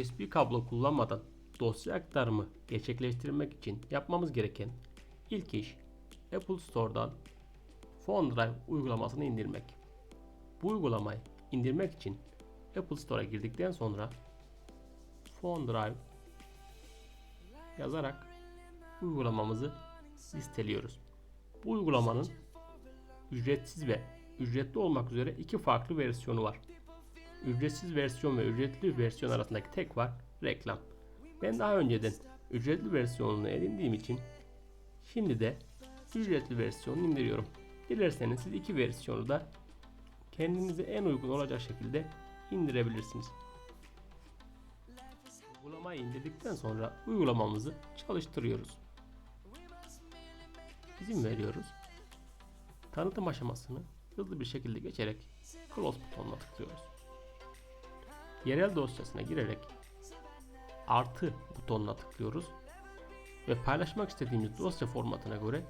USB kablo kullanmadan dosya aktarımı gerçekleştirmek için yapmamız gereken ilk iş Apple Store'dan Phone Drive uygulamasını indirmek. Bu uygulamayı indirmek için Apple Store'a girdikten sonra Phone Drive yazarak uygulamamızı listeliyoruz. Bu uygulamanın ücretsiz ve ücretli olmak üzere iki farklı versiyonu var. Ücretsiz versiyon ve ücretli versiyon arasındaki tek fark reklam. Ben daha önceden ücretli versiyonunu edindiğim için şimdi de ücretli versiyonunu indiriyorum. Dilerseniz siz iki versiyonu da kendinize en uygun olacak şekilde indirebilirsiniz. Uygulamayı indirdikten sonra uygulamamızı çalıştırıyoruz. İzin veriyoruz. Tanıtım aşamasını hızlı bir şekilde geçerek Close butonuna tıklıyoruz. Yerel dosyasına girerek artı butonuna tıklıyoruz ve paylaşmak istediğimiz dosya formatına göre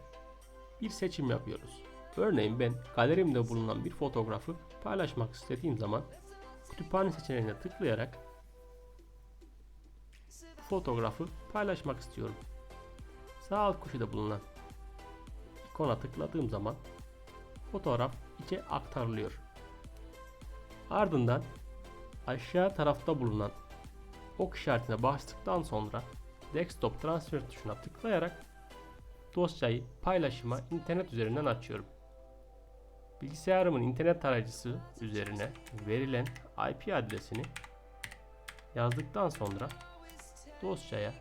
bir seçim yapıyoruz. Örneğin ben galerimde bulunan bir fotoğrafı paylaşmak istediğim zaman kütüphane seçeneğine tıklayarak fotoğrafı paylaşmak istiyorum. Sağ alt köşede bulunan ikona tıkladığım zaman fotoğraf içe aktarılıyor. Ardından aşağı tarafta bulunan ok işaretine bastıktan sonra desktop transfer tuşuna tıklayarak dosyayı paylaşıma internet üzerinden açıyorum. Bilgisayarımın internet tarayıcısı üzerine verilen IP adresini yazdıktan sonra dosyaya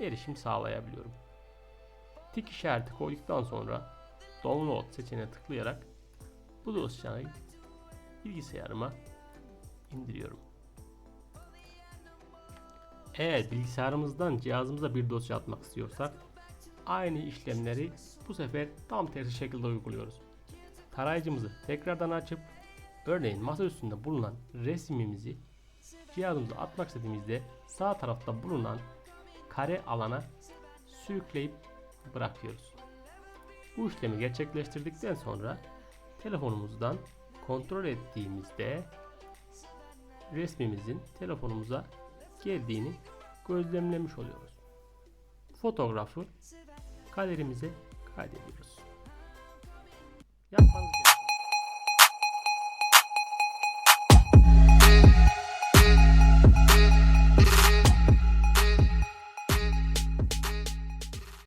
erişim sağlayabiliyorum. Tik işareti koyduktan sonra download seçeneğine tıklayarak bu dosyayı bilgisayarıma indiriyorum. Eğer bilgisayarımızdan cihazımıza bir dosya atmak istiyorsak aynı işlemleri bu sefer tam tersi şekilde uyguluyoruz. Tarayıcımızı tekrardan açıp örneğin masa üstünde bulunan resmimizi cihazımıza atmak istediğimizde sağ tarafta bulunan kare alana sürükleyip bırakıyoruz. Bu işlemi gerçekleştirdikten sonra telefonumuzdan kontrol ettiğimizde resmimizin telefonumuza geldiğini gözlemlemiş oluyoruz. Fotoğrafı galerimize kaydediyoruz. Yapmanız gereken